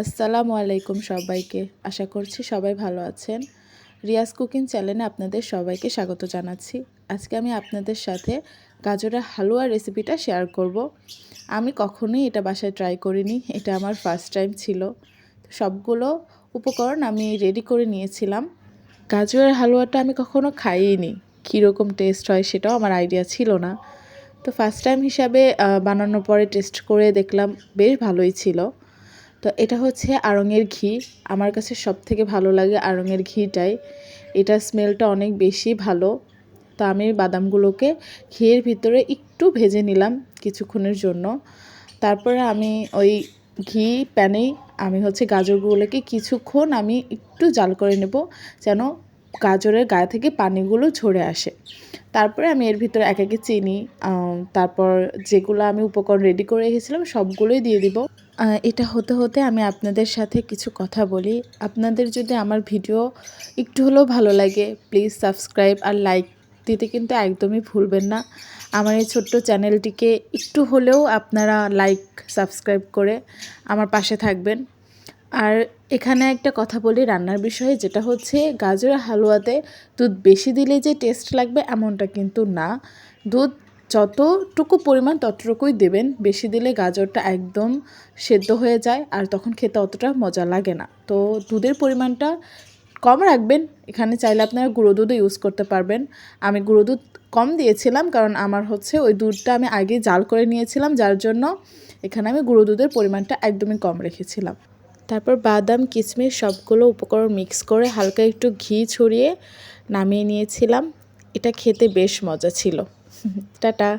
আসসালামু আলাইকুম সবাইকে। আশা করছি সবাই ভালো আছেন। রিয়াজ কুকিং চ্যানেলে আপনাদের সবাইকে স্বাগত জানাচ্ছি। আজকে আমি আপনাদের সাথে গাজরের হালুয়া রেসিপিটা শেয়ার করব। আমি কখনোই এটা বাসায় ট্রাই করিনি, এটা আমার ফার্স্ট টাইম ছিল। সবগুলো উপকরণ আমি রেডি করে নিয়েছিলাম। গাজরের হালুয়াটা আমি কখনো খাইনি, কীরকম টেস্ট হয় সেটাও আমার আইডিয়া ছিল না। তো ফার্স্ট টাইম হিসাবে বানানোর পরে টেস্ট করে দেখলাম বেশ ভালোই ছিল। তো এটা হচ্ছে আড়ঙের ঘি। আমার কাছে সব থেকে ভালো লাগে আড়ঙের ঘিটাই। এটা স্মেলটা অনেক বেশি ভালো। তো আমি বাদামগুলোকে ঘিয়ের ভিতরে একটু ভেজে নিলাম কিছুক্ষণের জন্য। তারপরে আমি ওই ঘি প্যানেই আমি হচ্ছে গাজরগুলোকে কিছুক্ষণ আমি একটু জাল করে নেব যেন গাজরের গায়ে থেকে পানিগুলো ঝরে আসে। তারপরে আমি এর ভিতরে এক একে চিনি তারপর যেগুলো আমি উপকরণ রেডি করে রেখেছিলাম সবগুলোই দিয়ে দিব। এটা হতে হতে আমি আপনাদের সাথে কিছু কথা বলি। আপনাদের যদি আমার ভিডিও একটু হলেও ভালো লাগে প্লিজ সাবস্ক্রাইব আর লাইক দিতে কিন্তু একদমই ভুলবেন না। আমার এই ছোট্ট চ্যানেলটিকে একটু হলেও আপনারা লাইক সাবস্ক্রাইব করে আমার পাশে থাকবেন। আর এখানে একটা কথা বলি রান্নার বিষয়ে, যেটা হচ্ছে গাজরের হালুয়াতে দুধ বেশি দিলে যে টেস্ট লাগবে এমনটা কিন্তু না। দুধ যতটুকু পরিমাণ ততটুকুই দেবেন। বেশি দিলে গাজরটা একদম সেদ্ধ হয়ে যায় আর তখন খেতে অতটা মজা লাগে না। তো দুধের পরিমাণটা কম রাখবেন। এখানে চাইলে আপনারা গুঁড়ো দুধও ইউজ করতে পারবেন। আমি গুঁড়ো দুধ কম দিয়েছিলাম কারণ আমার হচ্ছে ওই দুধটা আমি আগে জাল করে নিয়েছিলাম। যার জন্য এখানে আমি গুঁড়ো দুধের পরিমাণটা একদমই কম রেখেছিলাম। তারপর বাদাম কিশমিশ সবগুলো উপকরণ মিক্স করে হালকা একটু ঘি ছড়িয়ে নামিয়ে নিয়েছিলাম। এটা খেতে বেশ মজা ছিল। টাটা